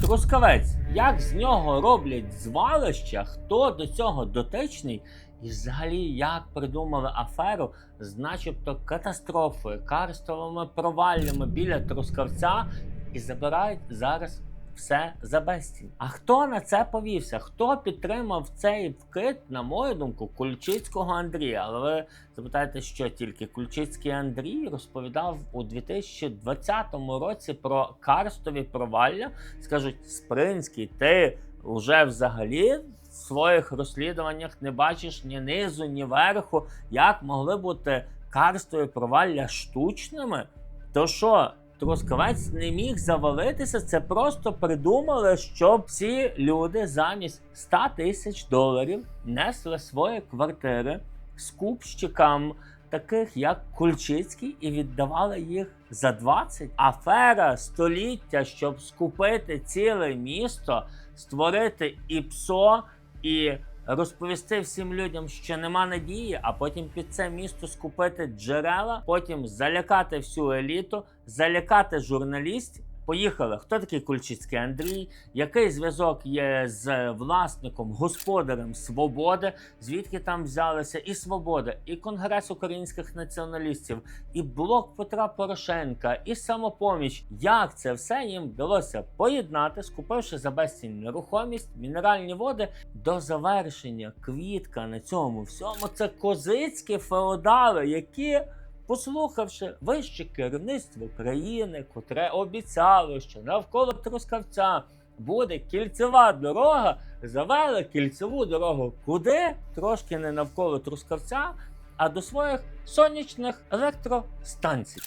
Трускавець. Як з нього роблять звалища, хто до цього дотичний? І взагалі, як придумали аферу з начебто катастрофою, карстовими проваллями біля Трускавця і забирають зараз все за безцінь. А хто на це повівся? Хто підтримав цей вкид, на мою думку, Кульчицького Андрія? Але ви запитаєте, що тільки Кульчицький Андрій розповідав у 2020 році про карстові провалля. Скажуть, Спринський, ти вже взагалі в своїх розслідуваннях не бачиш ні низу, ні верху, як могли бути карстові провалля штучними? То що? Трускавець не міг завалитися, це просто придумали, щоб ці люди замість 100 тисяч доларів несли свої квартири скупщикам, таких як Кульчицький, і віддавали їх за 20. Афера століття, щоб скупити ціле місто, створити ІПСО і розповісти всім людям, що нема надії, а потім під це місто скупити джерела, потім залякати всю еліту, залякати журналістів. Поїхали. Хто такий Кульчицький Андрій? Який зв'язок є з власником, господарем свободи? Звідки там взялися і свобода, і Конгрес українських націоналістів, і блок Петра Порошенка, і самопоміч? Як це все їм вдалося поєднати, скупивши за безцінь нерухомість, мінеральні води до завершення квітка на цьому всьому? Це козицькі феодали, які послухавши вище керівництво країни, котре обіцяло, що навколо Трускавця буде кільцева дорога, завели кільцеву дорогу куди? Трошки не навколо Трускавця, а до своїх сонячних електростанцій.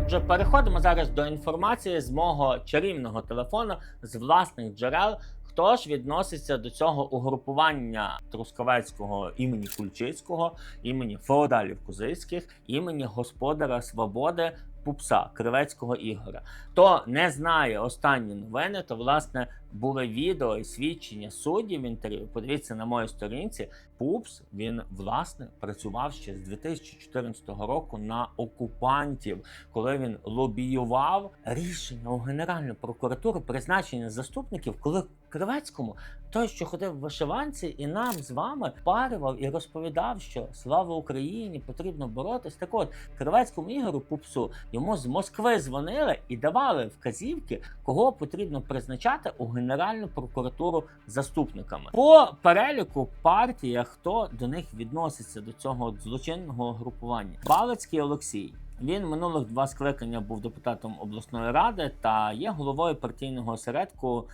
Отже, переходимо зараз до інформації з мого чарівного телефону з власних джерел. Хто ж відноситься до цього угрупування Трускавецького імені Кульчицького, імені Феодалів Козицьких, імені Господара Свободи Пупса Кривецького Ігоря? Хто не знає останні новини, то власне були відео і свідчення суддів в інтерв'ю. Подивіться на моїй сторінці. Пупс він власне працював ще з 2014 року на окупантів, коли він лобіював рішення у Генеральну прокуратуру призначення заступників, коли Кривецькому той, що ходив в вишиванці, і нам з вами паривав і розповідав, що слава Україні потрібно боротись. Так от Кривецькому Ігору Пупсу йому з Москви дзвонили і давали вказівки, кого потрібно призначати у Генеральну прокуратуру заступниками. По переліку партія, хто до них відноситься до цього злочинного групування, Балицький Олексій. Він минулих два скликання був депутатом обласної ради та є головою партійного осередку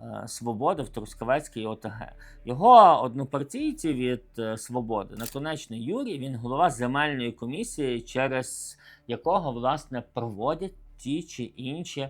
е, Свободи в Трускавецькій ОТГ. Його однопартійці від е, Свободи, наконечний Юрій, він голова земельної комісії, через якого власне проводять ті чи інші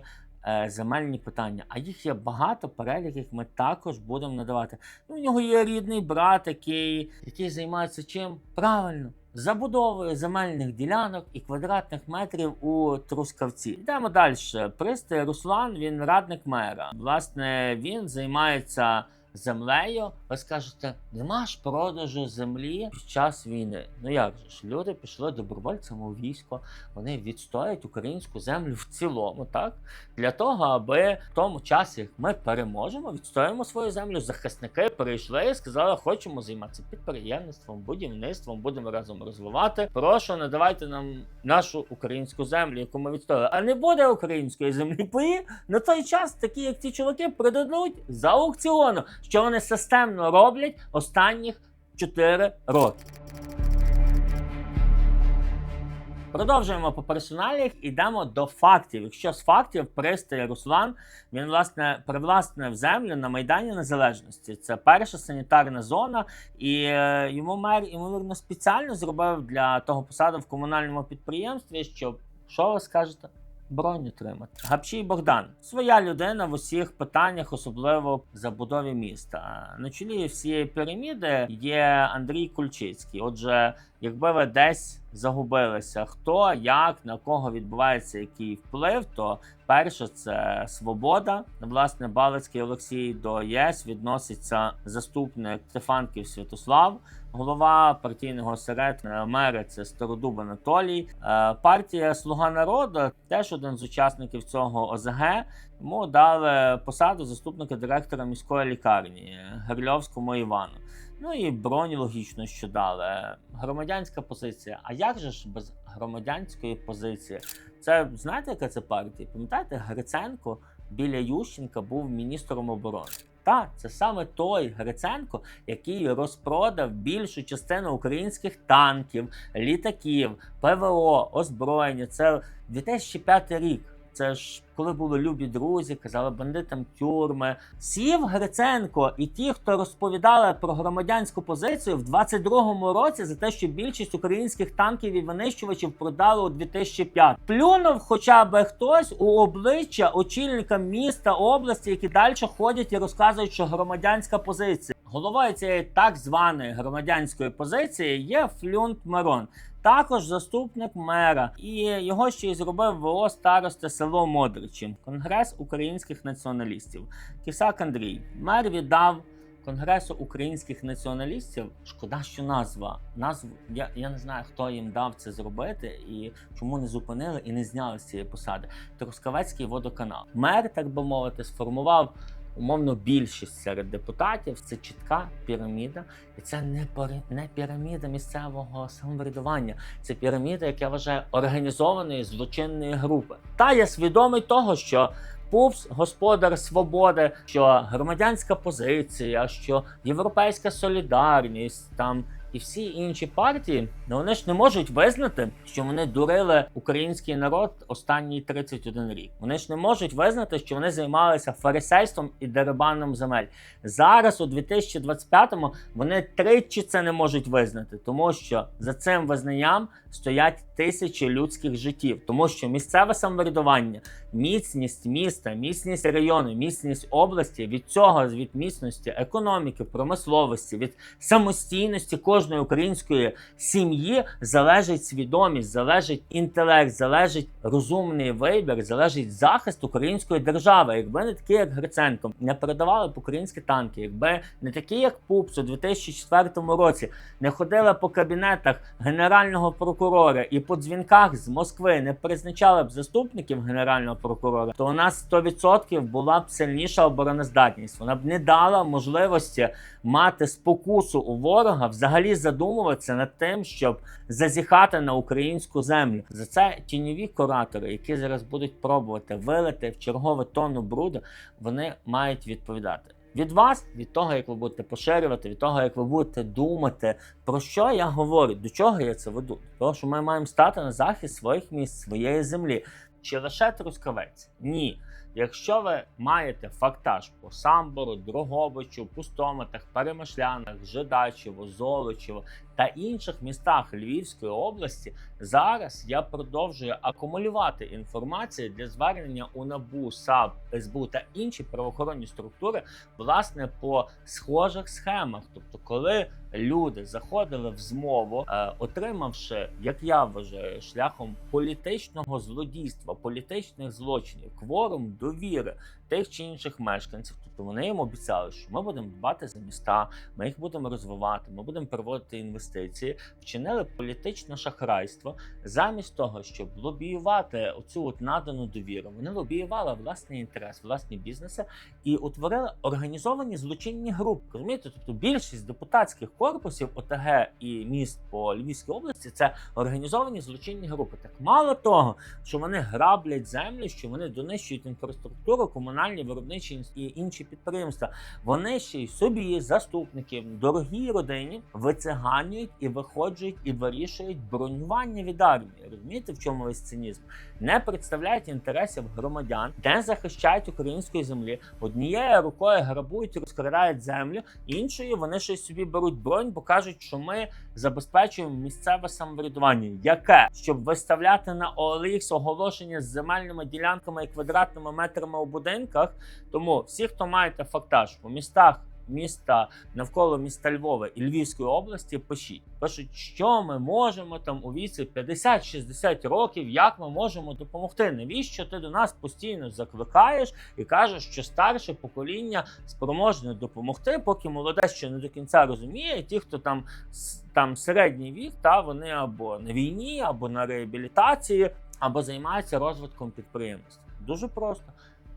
земельні питання. А їх є багато, перелік яких ми також будемо надавати. Ну, у нього є рідний брат, який, який займається чим? Правильно. Забудовою земельних ділянок і квадратних метрів у Трускавці. Йдемо далі. Пристий Руслан, він радник мера. Власне, він займається землею. Ви скажете, нема ж продажу землі під час війни. Ну як же ж? Люди пішли добровольцями у військо, вони відстоять українську землю в цілому, так? Для того, аби в тому часі, ми переможемо, відстоїмо свою землю. Захисники прийшли і сказали, хочемо займатися підприємництвом, будівництвом, будемо разом розвивати. Прошу, надавайте нам нашу українську землю, яку ми відстояли. А не буде української землі. Пої на той час, такі як ці чуваки, продадуть за аукціону, що вони системно роблять останніх 4 роки. Продовжуємо по персоналіях, ідемо до фактів. Якщо з фактів пристає Руслан, він власне привласнив землю на Майдані Незалежності. Це перша санітарна зона, і е, йому мер ймовірно спеціально зробив для того посаду в комунальному підприємстві, щоб що ви скажете? Бронь отримати. Гапчій Богдан своя людина в усіх питаннях, особливо забудові міста. На чолі всієї піраміди є Андрій Кульчицький. Отже, якби ви десь загубилися, хто як на кого відбувається який вплив, то перше це свобода. Власне, Балицький Олексій до ЄС відноситься заступник Стефанків Святослав. Голова партійного осередку мери це Стародуб Анатолій. Е, Партія Слуга народу теж один з учасників цього ОЗГ. Йому дали посаду заступника директора міської лікарні Герльовському Івану. Ну і бронь логічно, що дали. Громадянська позиція. А як же ж без громадянської позиції? Це знаєте, яка це партія? Пам'ятаєте, Гриценко біля Ющенка був міністром оборони. Так, це саме той Гриценко, який розпродав більшу частину українських танків, літаків, ПВО, озброєння. Це 2005 рік. Це ж коли були любі друзі, казали бандитам тюрми. Сів Гриценко і ті, хто розповідали про громадянську позицію в 22-му році за те, що більшість українських танків і винищувачів продали у 2005. Плюнув хоча б хтось у обличчя очільника міста області, які далі ходять і розказують, що громадянська позиція. Головою цієї так званої громадянської позиції є Флюнт Мирон. Також заступник мера, і його ще й зробив ВО старости село Модричі, Конгрес українських націоналістів. Кісак Андрій, мер віддав Конгресу українських націоналістів. Шкода, що назва. Назву я, я не знаю, хто їм дав це зробити і чому не зупинили і не зняли з цієї посади. Трускавецький водоканал. Мер, так би мовити, сформував умовно більшість серед депутатів. Це чітка піраміда, і це не пори- не піраміда місцевого самоврядування. Це піраміда, як я вважаю, організованої злочинної групи. Та я свідомий того, що. Пупс, господар свободи, що громадянська позиція, що європейська солідарність там і всі інші партії, ну вони ж не можуть визнати, що вони дурили український народ останній 31 рік. Вони ж не можуть визнати, що вони займалися фарисейством і дерибаном земель. Зараз, у 2025-му, вони тричі це не можуть визнати, тому що за цим визнанням стоять тисячі людських життів, тому що місцеве самоврядування, міцність міста, міцність району, міцність області від цього від міцності економіки, промисловості, від самостійності кожної української сім'ї залежить свідомість, залежить інтелект, залежить розумний вибір, залежить захист української держави. Якби не такі, як Гриценко, не передавали б українські танки, якби не такі, як Пупс у 2004 році, не ходили по кабінетах генерального прокурора і по дзвінках з Москви не призначали б заступників генерального прокурора, то у нас 100% була б сильніша обороноздатність. Вона б не дала можливості мати спокусу у ворога взагалі задумуватися над тим, щоб зазіхати на українську землю. За це тіньові куратори, які зараз будуть пробувати вилити в чергове тонну бруду, вони мають відповідати. Від вас, від того, як ви будете поширювати, від того, як ви будете думати, про що я говорю, до чого я це веду. Тому що ми маємо стати на захист своїх місць, своєї землі. Чи лише трускавець? Ні. Якщо ви маєте фактаж по Самбору, Дрогобичу, Пустометах, Перемишлянах, Жидачево, Золочево та інших містах Львівської області, зараз я продовжую акумулювати інформацію для звернення у НАБУ, САП, СБУ та інші правоохоронні структури, власне, по схожих схемах. Тобто, коли люди заходили в змову, е, отримавши, як я вважаю, шляхом політичного злодійства, політичних злочинів, кворум довіри тих чи інших мешканців. Тобто вони їм обіцяли, що ми будемо дбати за міста, ми їх будемо розвивати, ми будемо проводити інвестиції. Вчинили політичне шахрайство замість того, щоб лобіювати оцю от надану довіру. Вони лобіювали власний інтерес, власні бізнеси і утворили організовані злочинні групи. Розумієте? Тобто більшість депутатських корпусів ОТГ і міст по Львівській області це організовані злочинні групи. Так мало того, що вони граблять землю, що вони донищують інфраструктуру, комунальні виробничі і інші підприємства. Вони ще й собі, заступників, дорогій родині вициганюють і виходжують і вирішують бронювання від армії. Розумієте, в чому весь цинізм? Не представляють інтересів громадян, не захищають української землі. Однією рукою грабують, розкрадають землю, іншою вони щось собі беруть бронь, бо кажуть, що ми забезпечуємо місцеве самоврядування. Яке щоб виставляти на OLX оголошення з земельними ділянками і квадратними метрами у будинках. Тому всі, хто маєте фактаж по містах міста навколо міста Львова і Львівської області. Пишіть, пишуть, що ми можемо там у віці 50-60 років, як ми можемо допомогти. Навіщо ти до нас постійно закликаєш і кажеш, що старше покоління спроможне допомогти, поки молоде ще не до кінця розуміє. Ті, хто там там середній вік, та вони або на війні, або на реабілітації, або займаються розвитком підприємництва. Дуже просто.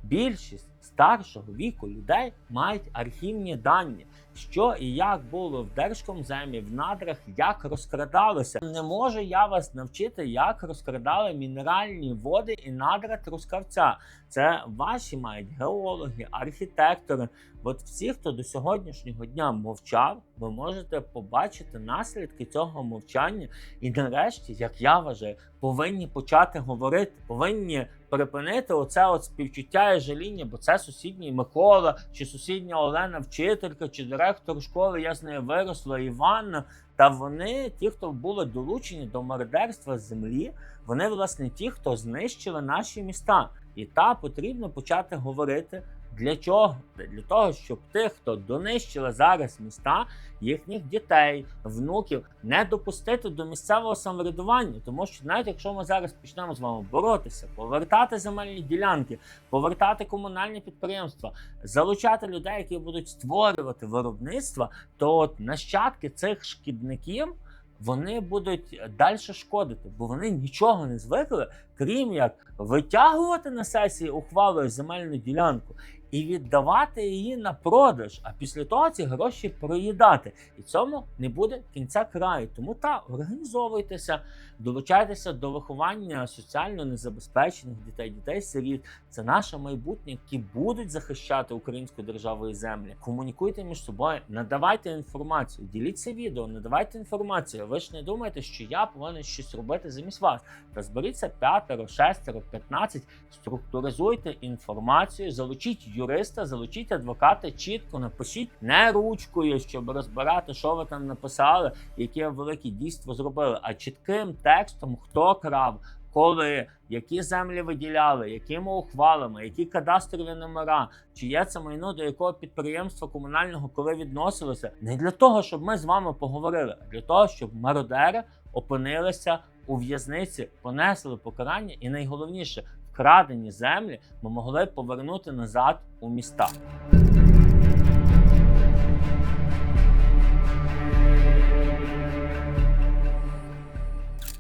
Більшість старшого віку людей мають архівні дані, що і як було в Держкомземі, в надрах, як розкрадалося. Не можу я вас навчити, як розкрадали мінеральні води і надра Трускавця. Це ваші мають геологи, архітектори. От всі, хто до сьогоднішнього дня мовчав, ви можете побачити наслідки цього мовчання. І нарешті, як я вважаю, повинні почати говорити, повинні припинити оце от співчуття і жаління, бо це сусідній Микола, чи сусідня Олена, вчителька, чи директор школи, я з нею виросла, Іванна. Та вони, ті, хто були долучені до мародерства землі, вони власне ті, хто знищили наші міста. І та потрібно почати говорити. Для чого? Для того, щоб тих, хто донищили зараз міста, їхніх дітей, внуків, не допустити до місцевого самоврядування. Тому що навіть якщо ми зараз почнемо з вами боротися, повертати земельні ділянки, повертати комунальні підприємства, залучати людей, які будуть створювати виробництва, то от нащадки цих шкідників. Вони будуть далі шкодити, бо вони нічого не звикли, крім як витягувати на сесії ухвалою земельну ділянку і віддавати її на продаж, а після того ці гроші проїдати. І цьому не буде кінця краю. Тому та організовуйтеся, долучайтеся до виховання соціально незабезпечених дітей, дітей сиріт. Це наше майбутнє, які будуть захищати українську державу і землі. Комунікуйте між собою, надавайте інформацію, діліться відео, надавайте інформацію. Ви ж не думаєте, що я повинен щось робити замість вас. Та зберіться п'ятеро, шестеро, п'ятнадцять, структуризуйте інформацію, залучіть юриста, залучіть адвоката, чітко напишіть не ручкою, щоб розбирати, що ви там написали, яке велике дійство зробили, а чітким текстом, хто крав. Коли які землі виділяли, якими ухвалами, які кадастрові номера, чи є це майно до якого підприємства комунального коли відносилося, не для того, щоб ми з вами поговорили, а для того, щоб мародери опинилися у в'язниці, понесли покарання, і найголовніше, вкрадені землі ми могли повернути назад у міста.